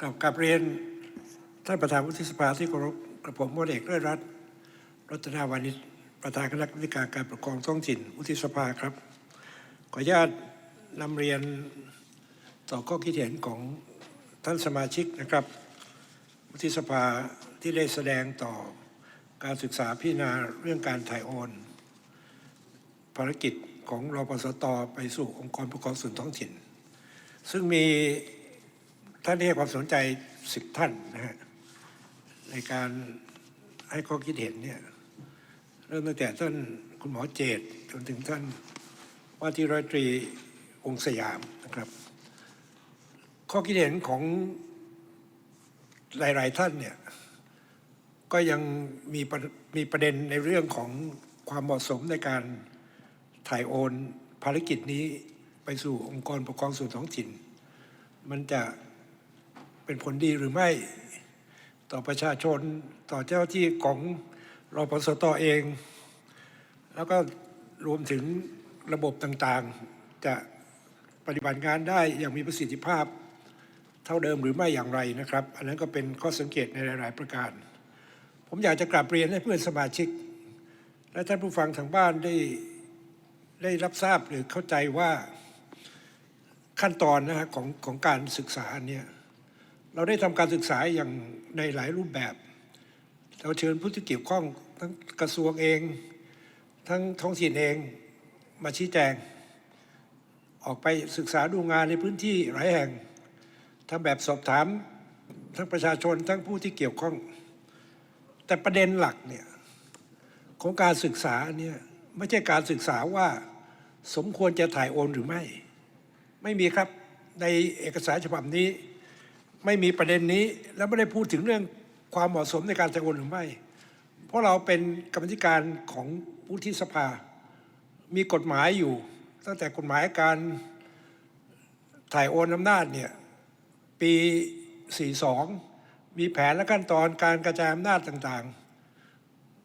กับกับเรียนท่านประธานวุฒิสภาที่เคารพกระผมพลเอกเลิศรัตน์รัตนาวานิชประธานคณะกรรมการการปกครองท้องถิ่นวุฒิสภาครับ ขออนุญาตนำเรียนต่อข้อคิดเห็นของท่านสมาชิกนะครับ วุฒิสภาที่ได้แสดงต่อการศึกษาพิจารณาเรื่องการถ่ายโอน ภารกิจของรปสตไปสู่องค์กรปกครองส่วนท้องถิ่น ซึ่งมี ท่านที่ให้ความสนใจสิบท่านนะฮะในการให้ข้อคิดเห็นเนี่ยเริ่มตั้งแต่ท่านคุณหมอเจตจนถึงท่านว่าที่ร้อยตรีองค์สยามนะครับ ข้อคิดเห็นของหลาย ๆ ท่านเนี่ยก็ยังมีมีประเด็นในเรื่องของความเหมาะสมในการถ่ายโอนภารกิจนี้ไปสู่องค์กรปกครองส่วนท้องถิ่น มันจะ เป็นผลดีหรือไม่ ต่อประชาชนต่อเจ้าที่ของรอปสตอเอง แล้วก็รวมถึงระบบต่างๆ จะปฏิบัติงานได้อย่างมีประสิทธิภาพเท่าเดิมหรือไม่อย่างไรนะครับ อันนั้นก็เป็นข้อสังเกตในหลาย ๆ ประการ ผมอยากจะกลับเรียนให้เพื่อนสมาชิก และท่านผู้ฟังทางบ้านได้ได้รับทราบหรือเข้าใจว่าขั้นตอนนะฮะของของการศึกษาเนี่ย เราได้ทำการศึกษาอย่างในหลายรูปแบบ เราเชิญผู้ที่เกี่ยวข้องทั้งกระทรวงเอง ทั้งท้องถิ่นเองมาชี้แจง ออกไปศึกษาดูงานในพื้นที่หลายแห่งทำแบบสอบถามทั้งประชาชนทั้งผู้ที่เกี่ยวข้อง แต่ประเด็นหลักเนี่ยของการศึกษาเนี่ยไม่ใช่การศึกษาว่าสมควรจะถ่ายโอนหรือไม่ ไม่มีครับในเอกสารฉบับนี้ ไม่มีประเด็นนี้และไม่ได้พูดถึงเรื่องความเหมาะสมในการถ่ายโอนหรือไม่ เพราะเราเป็นกรรมธิการของวุฒิสภา มีกฎหมายอยู่ ตั้งแต่กฎหมายการถ่ายโอนอำนาจเนี่ยปี 42 มีแผนและขั้นตอนการกระจายอำนาจต่าง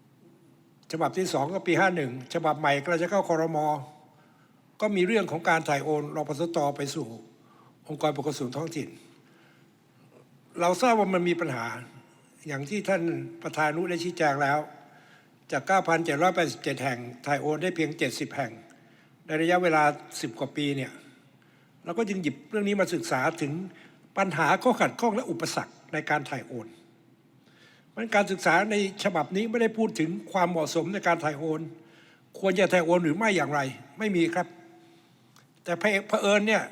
ๆ ฉบับที่สองก็ปี 51 ฉบับใหม่ก็จะเข้าคอรมอก็มีเรื่องของการถ่ายโอนรปสตไปสู่องค์กรปกครองส่วนท้องถิ่น เราทราบว่ามันมีปัญหา อย่างที่ท่านประธานุได้ชี้แจงแล้ว จาก 9,787 แห่งถ่ายโอนได้เพียง 70 แห่ง ในระยะเวลา 10 กว่าปีเนี่ยเราก็จึงหยิบเรื่องนี้มาศึกษาถึงปัญหาข้อขัดข้องและอุปสรรคในการถ่ายโอนมันการศึกษาในฉบับนี้ไม่ได้พูดถึงความเหมาะสมในการถ่ายโอน ควรจะถ่ายโอนหรือไม่อย่างไร ไม่มีครับ แต่เผอิญเนี่ย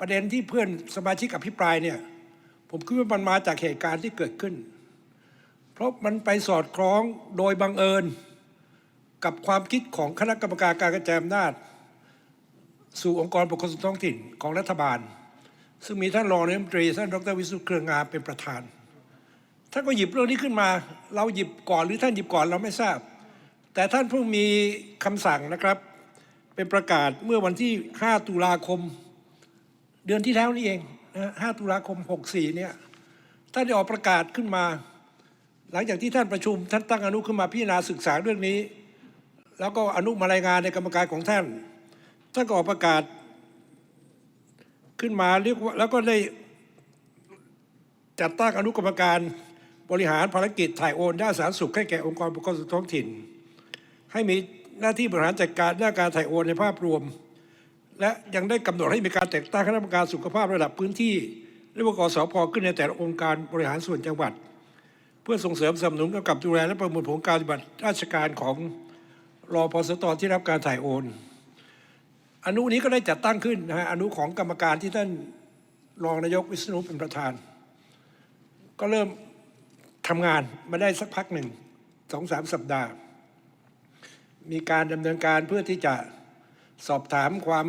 ประเด็นที่เพื่อนสมาชิกอภิปรายเนี่ย ผมคิดว่ามันมาจากเหตุการณ์ที่เกิดขึ้น เพราะมันไปสอดคล้องโดยบังเอิญ กับความคิดของคณะกรรมการการกระจายอำนาจ สู่องค์กรปกครองส่วนท้องถิ่นของรัฐบาล ซึ่งมีท่านรองนายกรัฐมนตรีท่านดรวิสุทธิ์เครืองามเป็นประธานท่านก็หยิบเรื่องนี้ขึ้นมา เราหยิบก่อนหรือท่านหยิบก่อนเราไม่ทราบ แต่ท่านเพิ่งมีคำสั่งนะครับ เป็นประกาศเมื่อวันที่ 5 ตุลาคม เดือนที่แล้วนี่เอง 5ตุลาคม 64 เนี่ย ท่านได้ออกประกาศขึ้นมา หลังจากที่ท่านประชุม ท่านตั้งอนุขึ้นมาพิจารณาศึกษาเรื่องนี้ แล้วก็อนุมารายงานในกรรมการของท่าน ท่านก็ออกประกาศขึ้นมาเรียกว่าแล้วก็ได้จัดตั้งอนุกรรมการบริหารภารกิจถ่ายโอนด้านสาธารณสุขให้แก่องค์กรปกครองส่วนท้องถิ่น ให้มีหน้าที่บริหารจัดการด้านการถ่ายโอนในภาพรวม และยังได้กำหนดให้มีการแต่งตั้งคณะกรรมการสุขภาพระดับพื้นที่เรียกว่ากสพขึ้นในแต่ละองค์การบริหารส่วนจังหวัด เพื่อส่งเสริมสนับสนุนกำกับดูแลและประเมินผลการปฏิบัติราชการของรอพสตที่รับการถ่ายโอน อนุนี้ก็ได้จัดตั้งขึ้นนะฮะอนุของกรรมการที่ท่านรองนายกวิษณุเป็นประธาน ก็เริ่มทำงานมาได้สักพักหนึ่งสองสามสัปดาห์ มีการดำเนินการเพื่อที่จะ สอบถามความ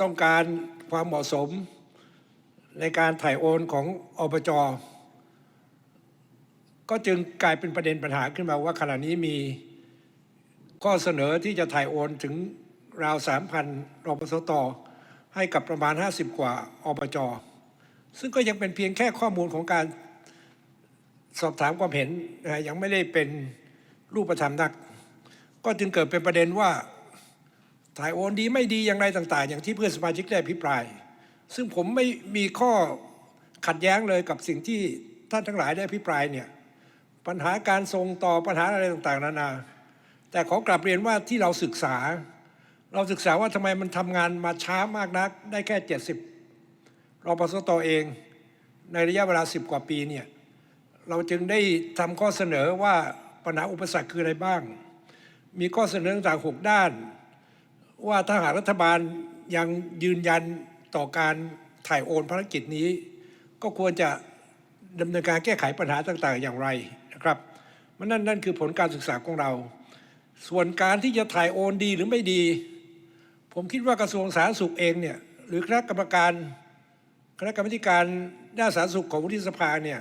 ต้องการความเหมาะสมในการถ่ายโอนของอบจ ก็จึงกลายเป็นประเด็นปัญหาขึ้นมาว่าขณะนี้มีข้อเสนอที่จะถ่ายโอนถึงราว3,000รปสตให้กับประมาณ 50 กว่าอบจ ซึ่งก็ยังเป็นเพียงแค่ข้อมูลของการสอบถามความเห็น ยังไม่ได้เป็นรูปธรรมนัก ก็จึงเกิดเป็นประเด็นว่าถ่ายโอนดีไม่ดีอย่างไรต่าง ๆ อย่างที่เพื่อนสมาชิกได้อภิปราย ซึ่งผมไม่มีข้อขัดแย้งเลยกับสิ่งที่ท่านทั้งหลายได้อภิปรายเนี่ยปัญหาการส่งต่อปัญหาอะไรต่างๆ นานา แต่ขอกลับเรียนว่าที่เราศึกษา เราศึกษาว่าทำไมมันทำงานมาช้ามากนัก ได้แค่ 70รปสตเอง ในระยะเวลา 10 กว่าปีเนี่ยเราจึงได้ทำข้อเสนอว่าปัญหาอุปสรรคคืออะไรบ้าง มีข้อเสนอต่างๆหกด้าน ว่าถ้าหากรัฐบาลยังยืนยันต่อการถ่ายโอนภารกิจนี้ ก็ควรจะดำเนินการแก้ไขปัญหาต่างๆ อย่างไรนะครับมันนั่นนั่นคือผลการศึกษาของเรา ส่วนการที่จะถ่ายโอนดีหรือไม่ดี ผมคิดว่ากระทรวงสาธารณสุขเองเนี่ยหรือคณะกรรมการคณะกรรมการด้านสาธารณสุขของวุฒิสภาเนี่ย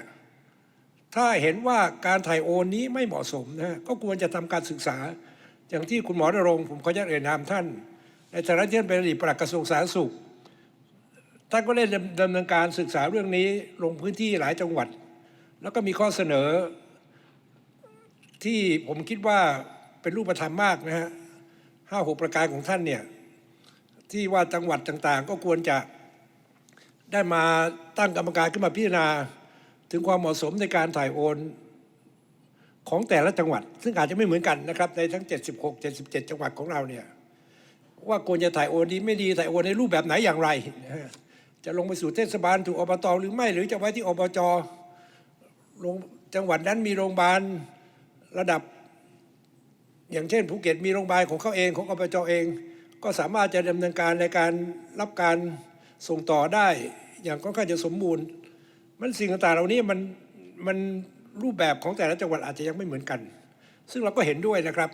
ถ้าเห็นว่าการถ่ายโอนนี้ไม่เหมาะสมนะก็ควรจะทำการศึกษา อย่างที่คุณหมอณรงค์ผมขออนุญาตเอ่ยนามท่าน ในฐานะที่ท่านเป็นอดีตปลัดกระทรวงสาธารณสุขท่านก็ได้ดำเนินการศึกษาเรื่องนี้ลงพื้นที่หลายจังหวัด แล้วก็มีข้อเสนอ ที่ผมคิดว่าเป็นรูปธรรมมากนะฮะห้าหกประการของท่านเนี่ย ที่ว่าจังหวัดต่างๆ ก็ควรจะได้มาตั้งกรรมการขึ้นมาพิจารณา ถึงความเหมาะสมในการถ่ายโอน ของแต่ละจังหวัด ซึ่งอาจจะไม่เหมือนกันนะครับในทั้ง 76 77 จังหวัดของเราเนี่ยว่าควรจะถ่ายโอนดีไม่ดีถ่ายโอนในรูปแบบไหนอย่างไร จะลงไปสู่เทศบาลถูกอบตหรือไม่ หรือจะไว้ที่อบจลงจังหวัดนั้นมีโรงพยาบาลระดับ อย่างเช่นภูเก็ตมีโรงพยาบาลของเขาเองของอบจเอง ก็สามารถจะดำเนินการในการรับการส่งต่อได้อย่างค่อนข้างจะสมบูรณ์ มันสิ่งต่างๆเหล่านี้มันมัน รูปแบบของแต่ละจังหวัดอาจจะยังไม่เหมือนกัน ซึ่งเราก็เห็นด้วยนะครับ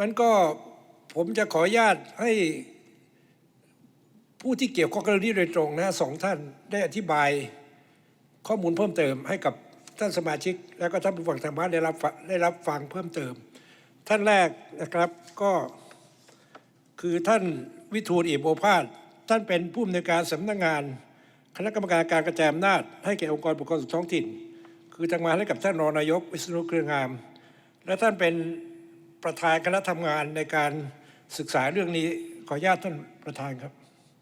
มันก็ผมจะขออนุญาตให้ผู้ที่เกี่ยวข้องกับเรื่องนี้โดยตรงนะสองท่านได้อธิบายข้อมูลเพิ่มเติมให้กับท่านสมาชิก แล้วก็ท่านผู้ฟังทางบ้านได้รับได้รับฟังเพิ่มเติม ท่านแรกนะครับก็คือท่านวิทูลอิบโอภาสท่านเป็นผู้อำนวยการสำนักงาน คณะกรรมการการกระจายอำนาจให้แก่องค์กรปกครองส่วนท้องถิ่น คือทำงานให้กับท่านรองนายกวิษณุเครืองาม และท่านเป็นประธานคณะทำงานในการศึกษาเรื่องนี้ขออนุญาตท่านประธานครับ